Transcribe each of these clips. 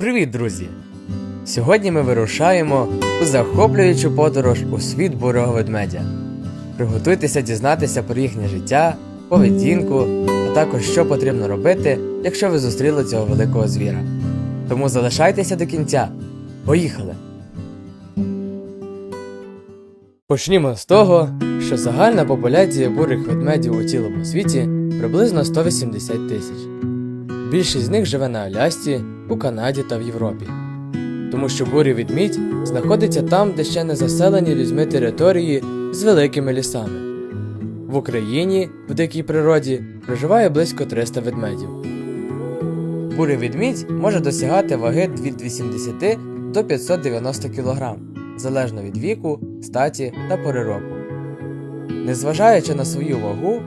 Привіт, друзі! Сьогодні ми вирушаємо у захоплюючу подорож у світ бурого ведмедя. Приготуйтеся дізнатися про їхнє життя, поведінку, а також що потрібно робити, якщо ви зустріли цього великого звіра. Тому залишайтеся до кінця. Поїхали! Почнімо з того, що загальна популяція бурих ведмедів у цілому світі приблизно 180 тисяч. Більшість з них живе на Алясці, у Канаді та в Європі. Тому що бурий відмідь знаходиться там, де ще не заселені людьми території з великими лісами. В Україні в дикій природі проживає близько 300 ведмедів. Бурий відмідь може досягати ваги від 80 до 590 кг, залежно від віку, статі та пори року. Незважаючи на свою вагу,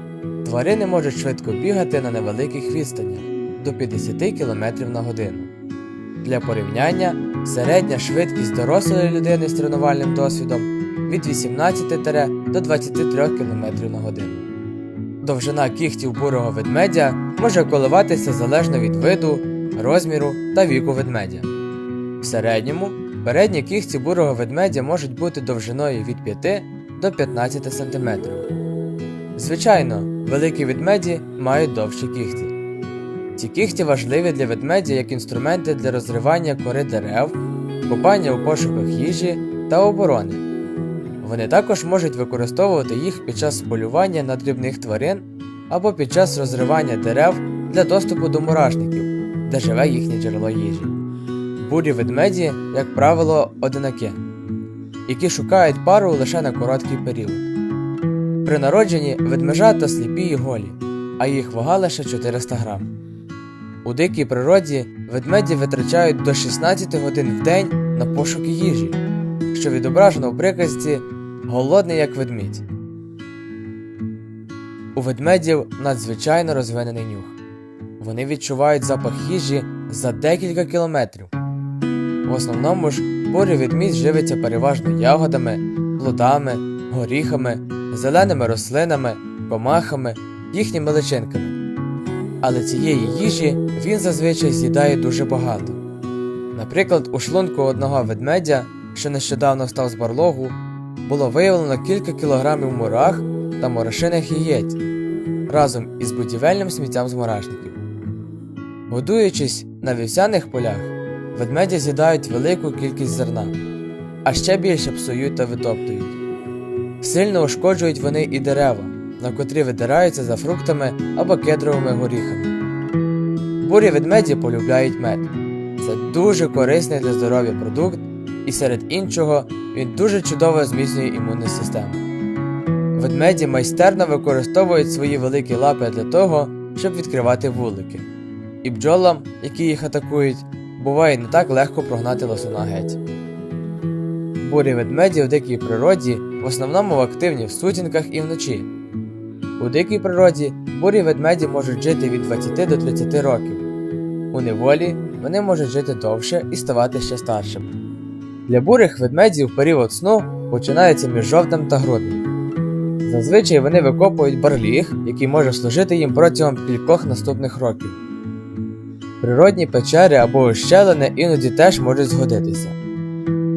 тварини можуть швидко бігати на невеликих відстанях до 50 км на годину. Для порівняння, середня швидкість дорослої людини з тренувальним досвідом від 18 до 23 км на годину. Довжина кігтів бурого ведмедя може коливатися залежно від виду, розміру та віку ведмедя. В середньому передні кігті бурого ведмедя можуть бути довжиною від 5 до 15 см. Звичайно, великі ведмеді мають довші кігті. Ці кігті важливі для ведмедя як інструменти для розривання кори дерев, копання у пошуках їжі та оборони. Вони також можуть використовувати їх під час полювання на дрібних тварин або під час розривання дерев для доступу до мурашників, де живе їхнє джерело їжі. Бурі ведмеді, як правило, одинаки, які шукають пару лише на короткий період. При народженні ведмежата сліпі й голі, а їх вага лише 400 грам. У дикій природі ведмеді витрачають до 16 годин в день на пошуки їжі, що відображено у приказці голодний як ведмідь. У ведмедів надзвичайно розвинений нюх. Вони відчувають запах їжі за декілька кілометрів. В основному ж бурий ведмідь живиться переважно ягодами, плодами, горіхами, зеленими рослинами, комахами, їхніми личинками. Але цієї їжі він зазвичай з'їдає дуже багато. Наприклад, у шлунку одного ведмедя, що нещодавно став з барлогу, було виявлено кілька кілограмів мурах та морошиних яєць разом із будівельним сміттям з мурашників. Годуючись на вівсяних полях, ведмеді з'їдають велику кількість зерна, а ще більше псують та витоптують. Сильно ушкоджують вони і дерева, на котрі видираються за фруктами або кедровими горіхами. Бурі ведмеді полюбляють мед. Це дуже корисний для здоров'я продукт, і серед іншого він дуже чудово зміцнює імунну систему. Ведмеді майстерно використовують свої великі лапи для того, щоб відкривати вулики. І бджолам, які їх атакують, буває не так легко прогнати лосуна геть. Бурі ведмеді в дикій природі в основному активні в сутінках і вночі. У дикій природі бурі ведмеді можуть жити від 20 до 30 років. У неволі вони можуть жити довше і ставати ще старшими. Для бурих ведмедів період сну починається між жовтим та груднем. Зазвичай вони викопують барліг, який може служити їм протягом кількох наступних років. Природні печери або ущелини іноді теж можуть згодитися.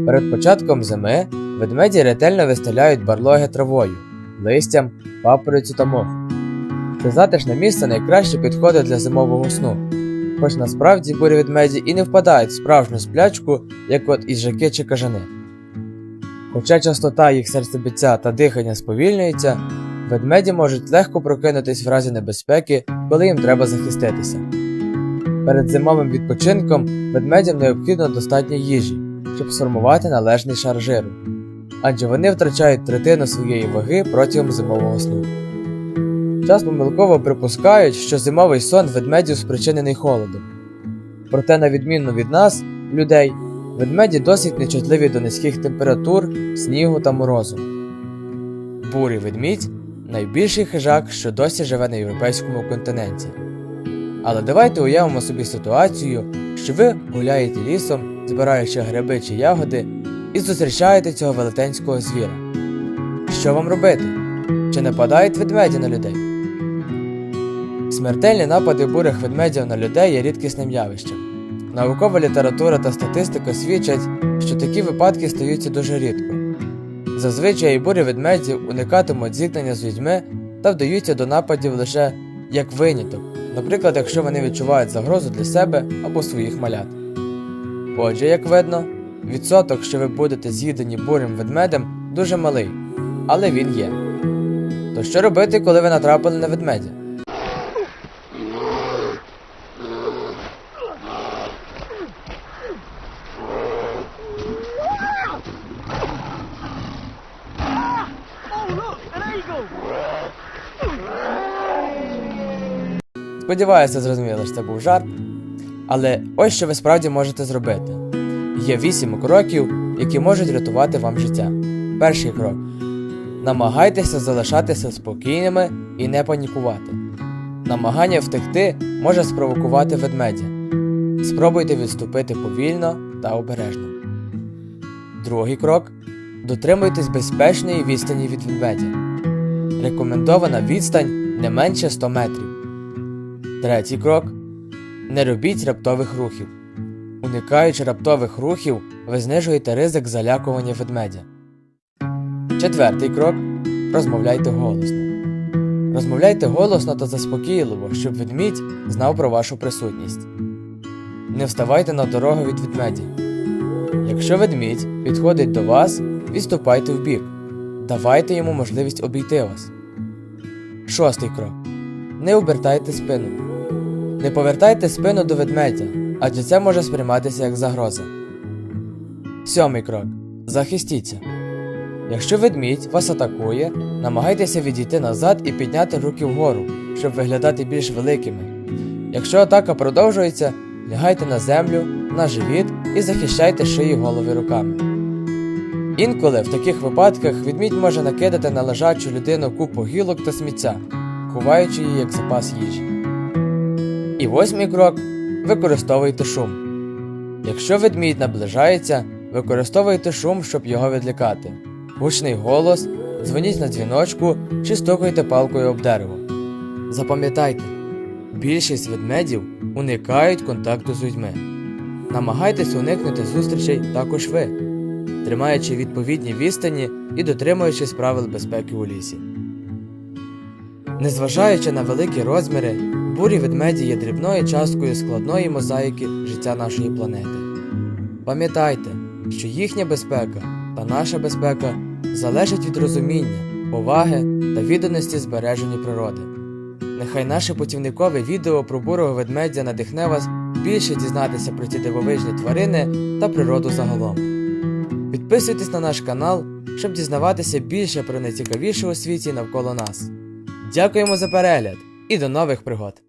Перед початком зими ведмеді ретельно вистеляють барлоги травою, листям, папорицю та мохом. Це затишне місце найкраще підходить для зимового сну, хоч насправді бурі ведмеді і не впадають в справжню сплячку, як от їжаки чи кажани. Хоча частота їх серцебиття та дихання сповільнюється, ведмеді можуть легко прокинутись в разі небезпеки, коли їм треба захиститися. Перед зимовим відпочинком ведмедям необхідно достатньо їжі, щоб сформувати належний шар жиру, адже вони втрачають третину своєї ваги протягом зимового сну. Час помилково припускають, що зимовий сон ведмедів спричинений холодом. Проте, на відміну від нас, людей, ведмеді досить нечутливі до низьких температур, снігу та морозу. Бурий ведмідь найбільший хижак, що досі живе на європейському континенті. Але давайте уявимо собі ситуацію, що ви гуляєте лісом, збираючи гриби чи ягоди, і зустрічаєте цього велетенського звіра. Що вам робити? Чи нападають ведмеді на людей? Смертельні напади бурих ведмедів на людей є рідкісним явищем. Наукова література та статистика свідчать, що такі випадки стаються дуже рідко. Зазвичай бурі ведмедів уникатимуть зіткнення з людьми та вдаються до нападів лише як виняток, наприклад, якщо вони відчувають загрозу для себе або своїх малят. Отже, як видно, відсоток, що ви будете з'їдені бурим ведмедем, дуже малий, але він є. То що робити, коли ви натрапили на ведмедя? Сподіваюся, зрозуміли, що це був жарт. Але ось що ви справді можете зробити. Є вісім кроків, які можуть рятувати вам життя. Перший крок. Намагайтеся залишатися спокійними і не панікувати. Намагання втекти може спровокувати ведмедя. Спробуйте відступити повільно та обережно. Другий крок. Дотримуйтесь безпечної відстані від ведмедя. Рекомендована відстань не менше 100 метрів. Третій крок. Не робіть раптових рухів. Уникаючи раптових рухів, ви знижуєте ризик залякування ведмедя. Четвертий крок. Розмовляйте голосно. Розмовляйте голосно та заспокійливо, щоб ведмідь знав про вашу присутність. Не вставайте на дорогу від ведмедя. Якщо ведмідь підходить до вас, відступайте вбік. Давайте йому можливість обійти вас. Шостий крок. Не обертайте спину. Не повертайте спину до ведмедя, адже це може сприйматися як загроза. Сьомий крок. Захистіться. Якщо ведмідь вас атакує, намагайтеся відійти назад і підняти руки вгору, щоб виглядати більш великими. Якщо атака продовжується, лягайте на землю, на живіт і захищайте шиї голови руками. Інколи в таких випадках відмідь може накидати на лежачу людину купу гілок та сміття, ховаючи її як запас їжі. І восьмий крок використовуйте шум. Якщо ведмідь наближається, використовуйте шум, щоб його відлякати. Гучний голос, дзвоніть на дзвіночку чи стукайте палкою об дерево. Запам'ятайте, більшість ведмедів уникають контакту з людьми. Намагайтесь уникнути зустрічей також ви, тримаючи відповідні відстані і дотримуючись правил безпеки у лісі. Незважаючи на великі розміри, бурі ведмеді є дрібною часткою складної мозаїки життя нашої планети. Пам'ятайте, що їхня безпека та наша безпека залежать від розуміння, поваги та відданості збереженню природи. Нехай наше путівникове відео про бурого ведмедя надихне вас більше дізнатися про ці дивовижні тварини та природу загалом. Підписуйтесь на наш канал, щоб дізнаватися більше про найцікавіше у світі навколо нас. Дякуємо за перегляд і до нових пригод!